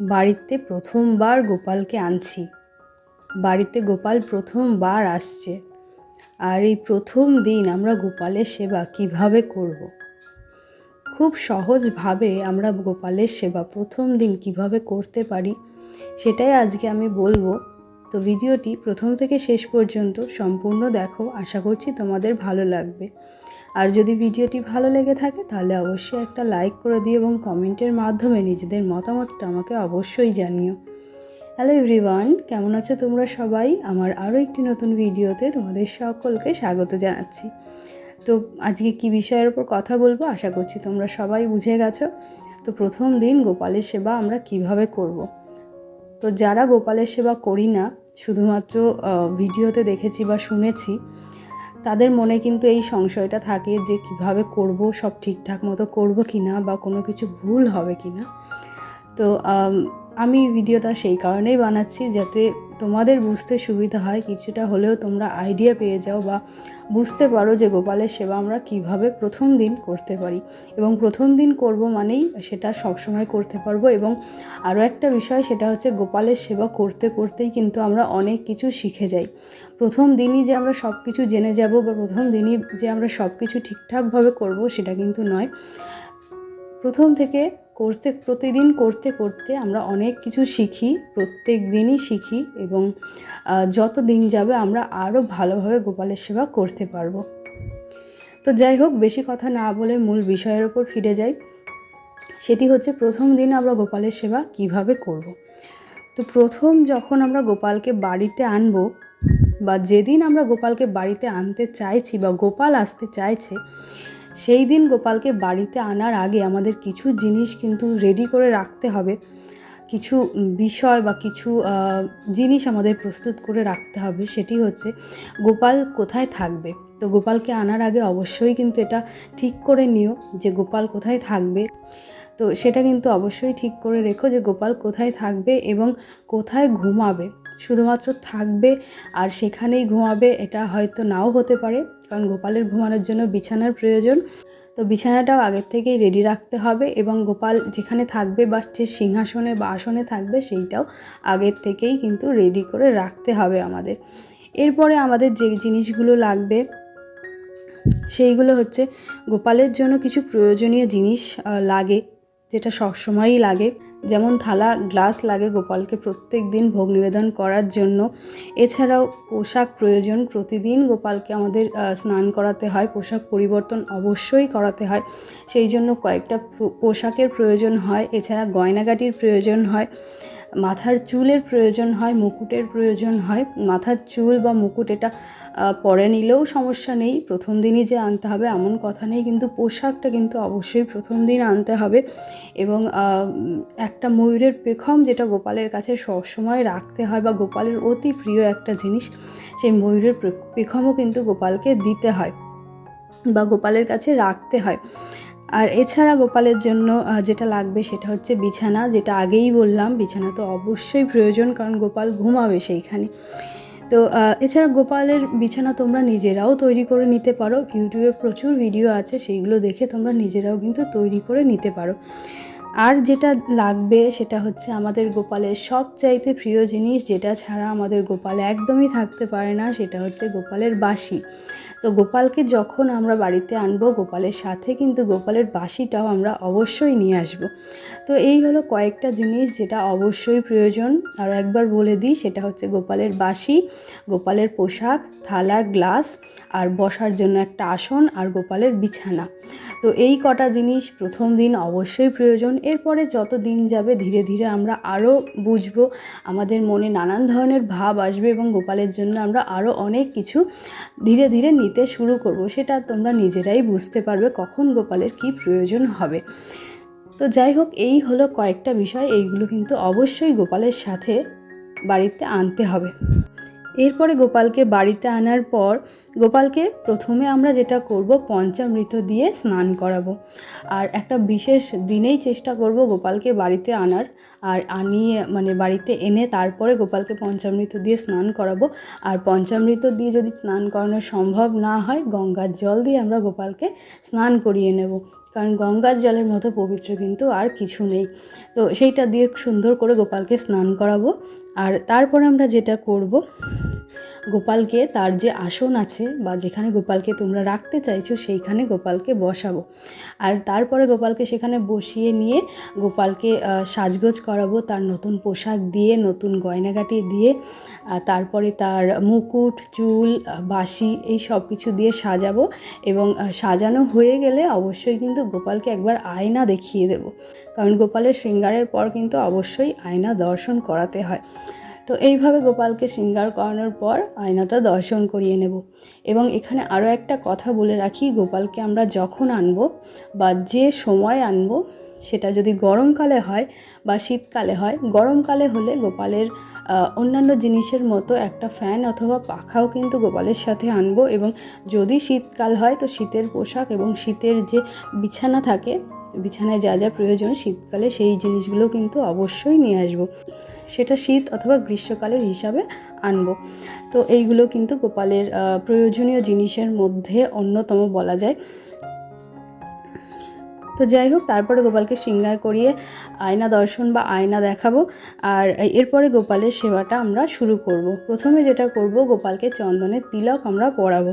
বাড়িতে প্রথমবার গোপালকে আনছি। বাড়িতে গোপাল প্রথমবার আসছে। আর এই প্রথম দিন আমরা গোপালের সেবা কীভাবে করব। খুব সহজভাবে আমরা গোপালের সেবা প্রথম দিন কীভাবে করতে পারি সেটাই আজকে আমি বলব। তো ভিডিওটি প্রথম থেকে শেষ পর্যন্ত সম্পূর্ণ দেখো। আশা করছি তোমাদের ভালো লাগবে। আর যদি ভিডিওটি ভালো লেগে থাকে, তাহলে অবশ্যই একটা লাইক করে দিও এবং কমেন্টের মাধ্যমে নিজেদের মতামতটা আমাকে অবশ্যই জানিও। হ্যালো এভরিওয়ান, কেমন আছো তোমরা সবাই? আমার আরও একটি নতুন ভিডিওতে তোমাদের সকলকে স্বাগত জানাচ্ছি। তো আজকে কি বিষয়ের ওপর কথা বলব? আশা করছি তোমরা সবাই বুঝে গেছো। তো প্রথম দিন গোপালের সেবা আমরা কীভাবে করব। তো যারা গোপালের সেবা করি না, শুধুমাত্র ভিডিওতে দেখেছি বা শুনেছি তাদের মনে কিন্তু এই সংশয়টা থাকে যে কীভাবে করব, সব ঠিকঠাক মতো করব কি না বা কোনো কিছু ভুল হবে কি না তো, আমি ভিডিওটা সেই কারণেই বানাচ্ছি যাতে তোমাদের বুঝতে সুবিধা হয়, কিছুটা হলেও তোমরা আইডিয়া পেয়ে যাও বা বুঝতে পারো যে গোপালের সেবা আমরা কীভাবে প্রথম দিন করতে পারি। এবং প্রথম দিন করব মানেই সেটা সবসময় করতে পারব এবং আরও একটা বিষয় সেটা হচ্ছে গোপালের সেবা করতে, করতেই কিন্তু আমরা অনেক কিছু শিখে যাই। প্রথম দিনই যে আমরা সব কিছু জেনে যাব বা প্রথম দিনই যে আমরা সব কিছু ঠিকঠাকভাবে করব সেটা কিন্তু নয়। প্রথম থেকে করতে, প্রতিদিন করতে করতে আমরা অনেক কিছু শিখি, প্রত্যেক দিনই শিখি এবং যত দিন যাবে আমরা আরও ভালোভাবে গোপালের সেবা করতে পারব। তো যাই হোক, বেশি কথা না বলে মূল বিষয়ের ওপর ফিরে যাই। সেটি হচ্ছে প্রথম দিন আমরা গোপালের সেবা কীভাবে করব। তো প্রথম যখন আমরা গোপালকে বাড়িতে আনব বা যেদিন আমরা গোপালকে বাড়িতে আনতে চাইছি বা গোপাল আসতে চাইছে, সেই দিন গোপালকে বাড়িতে আনার আগে আমাদের কিছু জিনিস কিন্তু রেডি করে রাখতে হবে। কিছু বিষয় বা কিছু জিনিস আমাদের প্রস্তুত করে রাখতে হবে, সেটি হচ্ছে গোপাল কোথায় থাকবে? তো গোপালকে আনার আগে অবশ্যই কিন্তু এটা ঠিক করে নিও যে গোপাল কোথায় থাকবে। তো সেটা কিন্তু অবশ্যই ঠিক করে রেখো যে গোপাল কোথায় থাকবে এবং কোথায় ঘুমাবে। শুধুমাত্র থাকবে আর সেখানেই ঘুমাবে, এটা হয়তো নাও হতে পারে, কারণ গোপালের ঘুমানোর জন্য বিছানার প্রয়োজন। তো বিছানাটাও আগের থেকেই রেডি রাখতে হবে এবং গোপাল যেখানে থাকবে বা যে সিংহাসনে বা আসনে থাকবে, সেইটাও আগের থেকেই কিন্তু রেডি করে রাখতে হবে আমাদের। এরপরে আমাদের যে জিনিসগুলো লাগবে, সেইগুলো হচ্ছে গোপালের জন্য কিছু প্রয়োজনীয় জিনিস লাগে, যেটা সবসময়ই লাগে। যেমন থালা, গ্লাস লাগে গোপালকে প্রত্যেক দিন ভোগ নিবেদন করার জন্য। এছাড়াও পোশাক প্রয়োজন প্রতিদিন গোপালকে আমাদের স্নান করাতে হয়, পোশাক পরিবর্তন অবশ্যই করাতে হয়। সেই জন্য কয়েকটা পোশাকের প্রয়োজন হয়, এছাড়া গয়নাগাটির প্রয়োজন হয়। মাথার চুলের প্রয়োজন হয়, মুকুটের প্রয়োজন হয়। মাথার চুল বা মুকুট এটা পরে নিলেও সমস্যা নেই। প্রথম দিনই যে আনতে হবে এমন কথা নেই, কিন্তু পোশাকটা কিন্তু অবশ্যই প্রথম দিন আনতে হবে। এবং একটা ময়ূরের পেখম যেটা গোপালের কাছে সবসময় রাখতে হয় বা গোপালের অতি প্রিয় একটা জিনিস, সেই ময়ূরের পেখমও কিন্তু গোপালকে দিতে হয় বা গোপালের কাছে রাখতে হয়। আর এছাড়া গোপালের জন্য যেটা লাগবে সেটা হচ্ছে বিছানা, যেটা আগেই বললাম, বিছানা তো অবশ্যই প্রয়োজন, কারণ গোপাল ঘুমাবে সেইখানে। তো এছাড়া গোপালের বিছানা তোমরা নিজেরাও তৈরি করে নিতে পারো, ইউটিউবে প্রচুর ভিডিও আছে, সেইগুলো দেখে তোমরা নিজেরাও কিন্তু তৈরি করে নিতে পারো। আর যেটা লাগবে সেটা হচ্ছে আমাদের গোপালের সবচাইতে প্রিয় জিনিস, যেটা ছাড়া আমাদের গোপাল একদমই থাকতে পারে না, সেটা হচ্ছে গোপালের বাসি তো গোপালকে যখন আমরা বাড়িতে আনব, গোপালের সাথে কিন্তু গোপালের বাসিটাও আমরা অবশ্যই নিয়ে আসব। তো এই হলো কয়েকটা জিনিস যেটা অবশ্যই প্রয়োজন। আরও একবার বলে দিই, সেটা হচ্ছে গোপালের বাসি, গোপালের পোশাক, থালা, গ্লাস আর বসার জন্য একটা আসন আর গোপালের বিছানা। তো এই কটা জিনিস প্রথম দিন অবশ্যই প্রয়োজন। এরপরে যত দিন যাবে, ধীরে ধীরে আমরা আরও বুঝব। আমাদের মনে নানান ধরনের ভাব আসবে এবং গোপালের জন্য আমরা আরও অনেক কিছু ধীরে ধীরে নিতে শুরু করব, সেটা তোমরা নিজেরাই বুঝতে পারবে কখন গোপালের কি প্রয়োজন হবে। তো যাই হোক, এই হলো কয়েকটা বিষয়, এইগুলো কিন্তু অবশ্যই গোপালের সাথে বাড়িতে আনতে হবে। এরপরে গোপালকে বাড়িতে আনার পর গোপালকে প্রথমে আমরা যেটা করব, পঞ্চামৃত দিয়ে স্নান করাবো। আর একটা বিশেষ দিনেই চেষ্টা করব গোপালকে বাড়িতে আনার। আর আনিয়ে মানে বাড়িতে এনে তারপরে গোপালকে পঞ্চামৃত দিয়ে স্নান করাবো। আর পঞ্চামৃত দিয়ে যদি স্নান করানো সম্ভব না হয়, গঙ্গার জল দিয়ে আমরা গোপালকে স্নান করিয়ে নেব। কারণ গঙ্গার জলের মতো পবিত্র কিন্তু আর কিছু নেই। তো সেইটা দিয়ে সুন্দর করে গোপালকে স্নান করাবো। আর তারপর আমরা যেটা করব গোপালকে তার যে আসন আছে বা যেখানে গোপালকে তোমরা রাখতে চাইছো, সেইখানে গোপালকে বসাবো। আর তারপরে গোপালকে সেখানে বসিয়ে নিয়ে গোপালকে সাজগোজ করাবো তার নতুন পোশাক দিয়ে, নতুন গয়নাগাটি দিয়ে তারপরে তার মুকুট, চুল বাসি এই সব কিছু দিয়ে সাজাবো এবং সাজানো হয়ে গেলে অবশ্যই কিন্তু গোপালকে একবার আয়না দেখিয়ে দেব। কারণ গোপালের শৃঙ্গারের পর কিন্তু অবশ্যই আয়না দর্শন করাতে হয়। তো এইভাবে গোপালকে শৃঙ্গার করানোর পর আয়নাটা দর্শন করিয়ে নেব। এবং এখানে আরও একটা কথা বলে রাখি, গোপালকে আমরা যখন আনব বা যে সময় আনব, সেটা যদি গরমকালে হয় বা শীতকালে হয়, গরমকালে হলে গোপালের অন্যান্য জিনিসের মতো একটা ফ্যান অথবা পাখাও কিন্তু গোপালের সাথে আনব। এবং যদি শীতকাল হয়, তো শীতের পোশাক এবং শীতের যে বিছানা থাকে, বিছানায় যা যা প্রয়োজন, শীতকালে সেই জিনিসগুলো কিন্তু অবশ্যই নিয়ে আসব। সেটা শীত অথবা গ্রীষ্মকালের হিসাবে আনব। তো এইগুলো কিন্তু গোপালের প্রয়োজনীয় জিনিসের মধ্যে অন্যতম বলা যায়। তো যাই হোক, তারপরে গোপালকে শৃঙ্গার করিয়ে আয়না দর্শন বা আয়না দেখাবো আর এরপরে গোপালের সেবাটা আমরা শুরু করব। প্রথমে যেটা করব, গোপালকে চন্দনের তিলক আমরা পরাবো।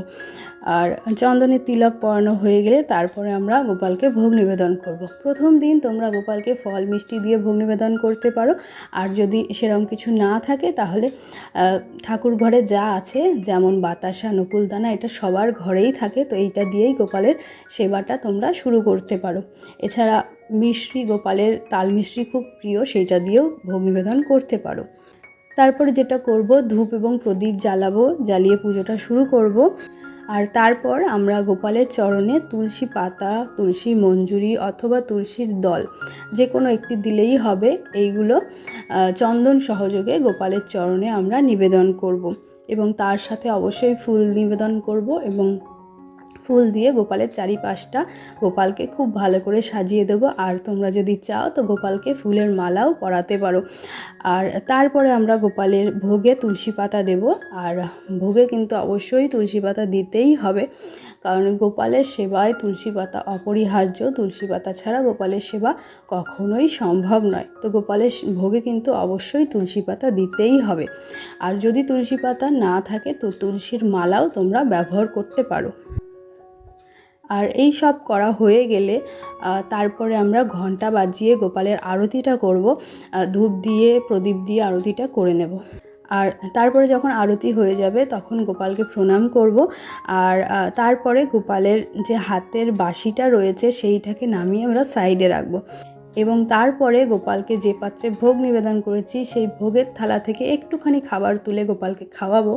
আর চন্দনের তিলক পরানো হয়ে গেলে তারপরে আমরা গোপালকে ভোগ নিবেদন করব। প্রথম দিন তোমরা গোপালকে ফল, মিষ্টি দিয়ে ভোগ নিবেদন করতে পারো। আর যদি সেরকম কিছু না থাকে তাহলে ঠাকুর ঘরে যা আছে, যেমন বাতাসা, নকুলদানা, এটা সবার ঘরেই থাকে। তো এইটা দিয়েই গোপালের সেবাটা তোমরা শুরু করতে পারো। এছাড়া মিশ্রি গোপালের তাল মিশ্রি খুব প্রিয়, সেইটা দিয়েও ভোগ নিবেদন করতে পারো। তারপরে যেটা করব, ধূপ এবং প্রদীপ জ্বালাবো, জ্বালিয়ে পুজোটা শুরু করব। আর তারপর আমরা গোপালের চরণে তুলসী পাতা, তুলসী মঞ্জুরি অথবা তুলসীর দল যে কোনো একটি দিলেই হবে। এইগুলো চন্দন সহযোগে গোপালের চরণে আমরা নিবেদন করব এবং তার সাথে অবশ্যই ফুল নিবেদন করব এবং ফুল দিয়ে গোপালের চারিপাশটা গোপালকে খুব ভালো করে সাজিয়ে দেবো। আর তোমরা যদি চাও তো গোপালকে ফুলের মালাও পরাতে পারো। আর তারপরে আমরা গোপালের ভোগে তুলসী পাতা দেব। আর ভোগে কিন্তু অবশ্যই তুলসী পাতা দিতেই হবে। কারণ গোপালের সেবায় তুলসী পাতা অপরিহার্য। তুলসী পাতা ছাড়া গোপালের সেবা কখনোই সম্ভব নয়। তো গোপালের ভোগে কিন্তু অবশ্যই তুলসী পাতা দিতেই হবে। আর যদি তুলসী পাতা না থাকে তো তুলসীর মালাও তোমরা ব্যবহার করতে পারো। আর এই সব করা হয়ে গেলে তারপরে আমরা ঘণ্টা বাজিয়ে গোপালের আরতিটা করব। ধূপ দিয়ে, প্রদীপ দিয়ে আরতিটা করে নেব। আর তারপরে যখন আরতি হয়ে যাবে, তখন গোপালকে প্রণাম করব। আর তারপরে গোপালের যে হাতের বাঁশিটা রয়েছে, সেইটাকে নামিয়ে আমরা সাইডে রাখব। এবং তারপরে গোপালকে যে পাত্রে ভোগ নিবেদন করেছি, সেই ভোগের থালা থেকে একটুখানি খাবার তুলে গোপালকে খাওয়াবো।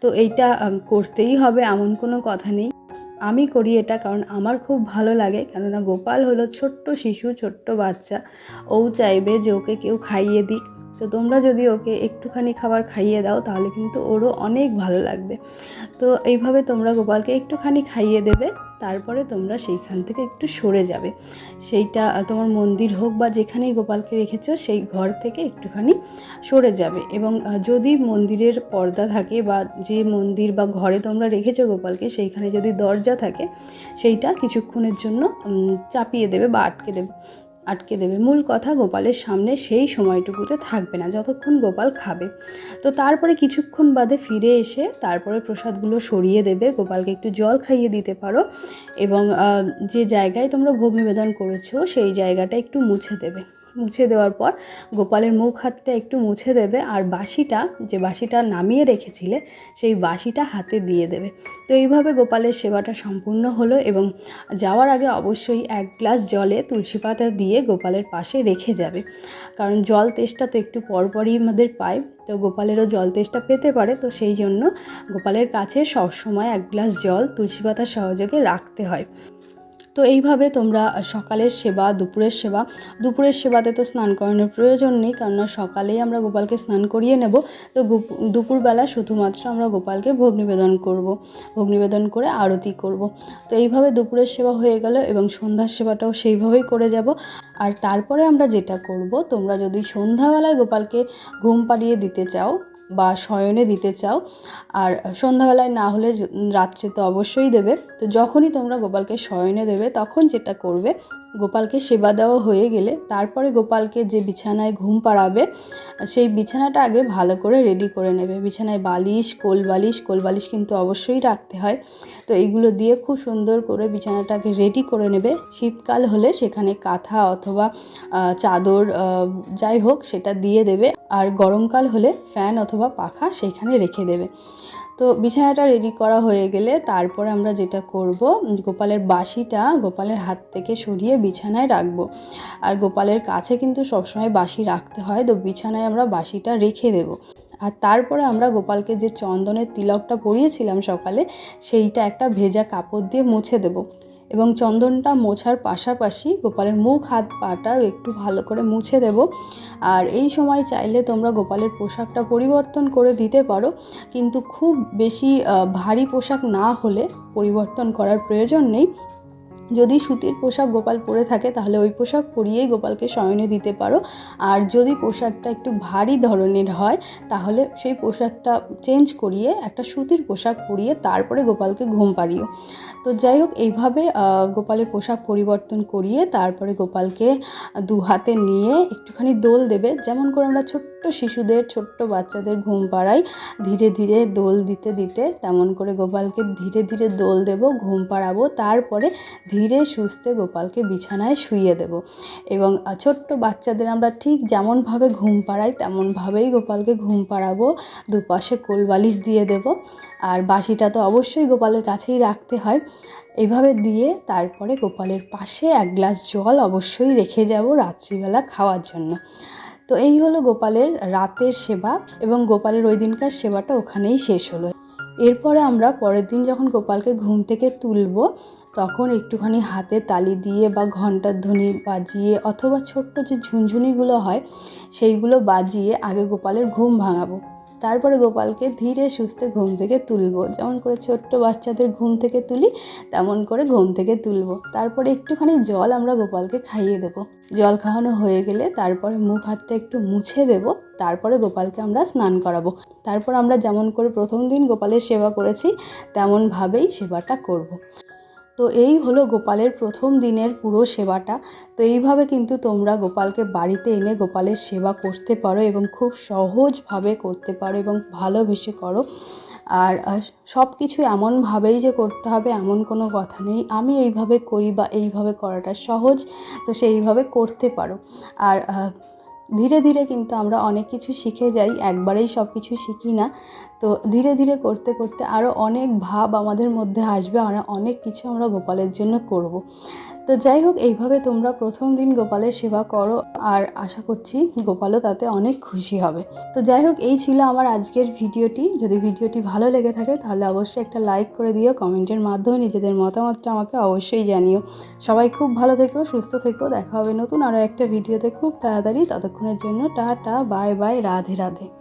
তো এইটা করতেই হবে, এমন কোনো কথা নেই। আমি করি এটা কারণ আমার খুব ভালো লাগে। কেননা গোপাল হলো ছোট্ট শিশু, ছোট্ট বাচ্চা। ও চাইবে যে ওকে কেউ খাইয়ে দিক। তো তোমরা যদি ওকে একটুখানি খাবার খাইয়ে দাও, তাহলে কিন্তু ওরও অনেক ভালো লাগবে। তো এইভাবে তোমরা গোপালকে একটুখানি খাইয়ে দেবে, তারপরে তোমরা সেইখান থেকে একটু সরে যাবে। সেইটা তোমার মন্দির হোক বা যেখানেই গোপালকে রেখেছো, সেই ঘর থেকে একটুখানি সরে যাবে। এবং যদি মন্দিরের পর্দা থাকে বা যে মন্দির বা ঘরে তোমরা রেখেছো গোপালকে, সেইখানে যদি দরজা থাকে, সেইটা কিছুক্ষণের জন্য চাপিয়ে দেবে বা আটকে দেবে। আটকে দেবে। মূল কথা গোপালের সামনে সেই সময়টুকুতে থাকবে না, যতক্ষণ গোপাল খাবে। তো তারপরে কিছুক্ষণ বাদে ফিরে এসে তারপরে প্রসাদগুলো সরিয়ে দেবে। গোপালকে একটু জল খাইয়ে দিতে পারো এবং যে জায়গায় তোমরা ভোগ নিবেদন করেছ সেই জায়গাটা একটু মুছে দেবে। মুছে দেওয়ার পর গোপালের মুখ হাতটা একটু মুছে দেবে আর বাঁশিটা, যে বাঁশিটা নামিয়ে রেখেছিলে, সেই বাঁশিটা হাতে দিয়ে দেবে। তো এইভাবে গোপালের সেবাটা সম্পূর্ণ হলো এবং যাওয়ার আগে অবশ্যই এক গ্লাস জলে তুলসী পাতা দিয়ে গোপালের পাশে রেখে যাবে। কারণ জল তেষ্টা তো একটু পরপরই আমাদের পায়, তো গোপালেরও জল তেষ্টা পেতে পারে, তো সেই জন্য গোপালের কাছে সবসময় এক গ্লাস জল তুলসী পাতার সহযোগে রাখতে হয়। তো এইভাবে তোমরা সকালের সেবা, দুপুরের সেবা, দুপুরের সেবাতে তো স্নান করানোর প্রয়োজন নেই, কেননা সকালেই আমরা গোপালকে স্নান করিয়ে নেব। তো দুপুরবেলা শুধুমাত্র আমরা গোপালকে ভোগ নিবেদন করব, ভোগ নিবেদন করে আরতি করব। তো এইভাবে দুপুরের সেবা হয়ে গেল এবং সন্ধ্যার সেবাটাও সেইভাবেই করে যাব। আর তারপরে আমরা যেটা করব, তোমরা যদি সন্ধ্যাবেলায় গোপালকে ঘুম পাড়িয়ে দিতে চাও বা শয়নে দিতে চাও। আর সন্ধ্যাবেলায় না হলে রাত্রে তো অবশ্যই দেবে। তো যখনই তোমরা গোপালকে শয়নে দেবে, তখন যেটা করবে গোপালকে সেবা দেওয়া হয়ে গেলে তারপরে গোপালকে যে বিছানায় ঘুম পাড়াবে, সেই বিছানাটা আগে ভালো করে রেডি করে নেবে। বিছানায় বালিশ, কোল বালিশ কোল বালিশ কিন্তু অবশ্যই রাখতে হয়। তো এইগুলো দিয়ে খুব সুন্দর করে বিছানাটাকে রেডি করে নেবে। শীতকাল হলে সেখানে কাঁথা অথবা চাদর যাই হোক সেটা দিয়ে দেবে। আর গরমকাল হলে ফ্যান অথবা পাখা সেখানে রেখে দেবে। তো বিছানাটা রেডি করা হয়ে গেলে তারপরে আমরা যেটা করব, গোপালের বাসিটা গোপালের হাত থেকে সরিয়ে বিছানায় রাখব। আর গোপালের কাছে কিন্তু সবসময় বাসি রাখতে হয়, তো বিছানায় আমরা বাসিটা রেখে দেব। আর তারপরে আমরা গোপালকে যে চন্দনের তিলকটা পরিয়েছিলাম সকালে, সেইটা একটা ভেজা কাপড় দিয়ে মুছে দেব। এবং চন্দনটা মোছার পাশাপাশি গোপালের মুখ, হাত, পাটাও একটু ভালো করে মুছে দেব। আর এই সময় চাইলে তোমরা গোপালের পোশাকটা পরিবর্তন করে দিতে পারো। কিন্তু খুব বেশি ভারী পোশাক না হলে পরিবর্তন করার প্রয়োজন নেই। যদি সুতির পোশাক গোপাল পরে থাকে, তাহলে ওই পোশাক পরিয়েই গোপালকে শয়নে দিতে পারো। আর যদি পোশাকটা একটু ভারী ধরনের হয়, তাহলে সেই পোশাকটা চেঞ্জ করিয়ে, একটা সুতির পোশাক পরিয়ে তারপরে গোপালকে ঘুম পাড়িও। তো যাই হোক, এইভাবে গোপালের পোশাক পরিবর্তন করিয়ে তারপরে গোপালকে দু হাতে নিয়ে একটুখানি দোল দেবে। যেমন করে আমরা ছোট্ট শিশুদের, ছোট্ট বাচ্চাদের ঘুম পাড়াই, ধীরে ধীরে দোল দিতে দিতে, তেমন করে গোপালকে ধীরে ধীরে দোল দেব, ঘুম পাড়াবো। তারপরে ধীরে সুস্থে গোপালকে বিছানায় শুইয়ে দেব এবং ছোট্ট বাচ্চাদের আমরা ঠিক যেমনভাবে ঘুম পাড়াই, তেমনভাবেই গোপালকে ঘুম পাড়াবো, দুপাশে কোলবালিশ দিয়ে দেব। আর বাসিটা তো অবশ্যই গোপালের কাছেই রাখতে হয়। এইভাবে দিয়ে তারপরে গোপালের পাশে এক গ্লাস জল অবশ্যই রেখে যাব রাত্রিবেলা খাওয়ার জন্য। তো এই হলো গোপালের রাতের সেবা এবং গোপালের ওই দিনকার সেবাটা ওখানেই শেষ হলো। এরপরে আমরা পরের দিন যখন গোপালকে ঘুম থেকে তুলব তখন একটুখানি হাতে তালি দিয়ে বা ঘণ্টার ধ্বনি বাজিয়ে অথবা ছোট্ট যে ঝুনঝুনিগুলো হয়, সেইগুলো বাজিয়ে আগে গোপালের ঘুম ভাঙাবো। তারপরে গোপালকে ধীরে সুস্থে ঘুম থেকে তুলবো। যেমন করে ছোট্ট বাচ্চাদের ঘুম থেকে তুলি, তেমন করে ঘুম থেকে তুলবো। তারপরে একটুখানি জল আমরা গোপালকে খাইয়ে দেবো। জল খাওয়ানো হয়ে গেলে তারপরে মুখ হাতটা একটু মুছে দেব। তারপরে গোপালকে আমরা স্নান করাবো। তারপর আমরা যেমন করে প্রথম দিন গোপালের সেবা করেছি, তেমনভাবেই সেবাটা করব। তো এই হলো গোপালের প্রথম দিনের পুরো সেবাটা। তো এইভাবে কিন্তু তোমরা গোপালকে বাড়িতে এনে গোপালের সেবা করতে পারো এবং খুব সহজভাবে করতে পারো এবং ভালোবেসে করো। আর সব কিছু এমনভাবেই যে করতে হবে এমন কোনো কথা নেই। আমি এইভাবে করি বা এইভাবে করাটা সহজ, তো সেইভাবে করতে পারো। আর ধীরে ধীরে কিন্তু আমরা অনেক কিছু শিখে যাই। একবারেই সব কিছু শিখি না। তো ধীরে ধীরে করতে করতে আরও অনেক ভাব আমাদের মধ্যে আসবে। আর অনেক কিছু আমরা গোপালের জন্য করব। তো যাই হোক, এইভাবে তোমরা প্রথম দিন গোপালের সেবা করো। আর আশা করছি গোপালও তাতে অনেক খুশি হবে। তো যাই হোক, এই ছিল আমার আজকের ভিডিওটি। যদি ভিডিওটি ভালো লেগে থাকে, তাহলে অবশ্যই একটা লাইক করে দিও। কমেন্টের মাধ্যমে নিজেদের মতামতটা আমাকে অবশ্যই জানিও। সবাই খুব ভালো থেকো, সুস্থ থেকো। দেখা হবে নতুন আরও একটা ভিডিওতে খুব তাড়াতাড়ি। ততক্ষণের জন্য টা টা বাই বাই, রাধে রাধে।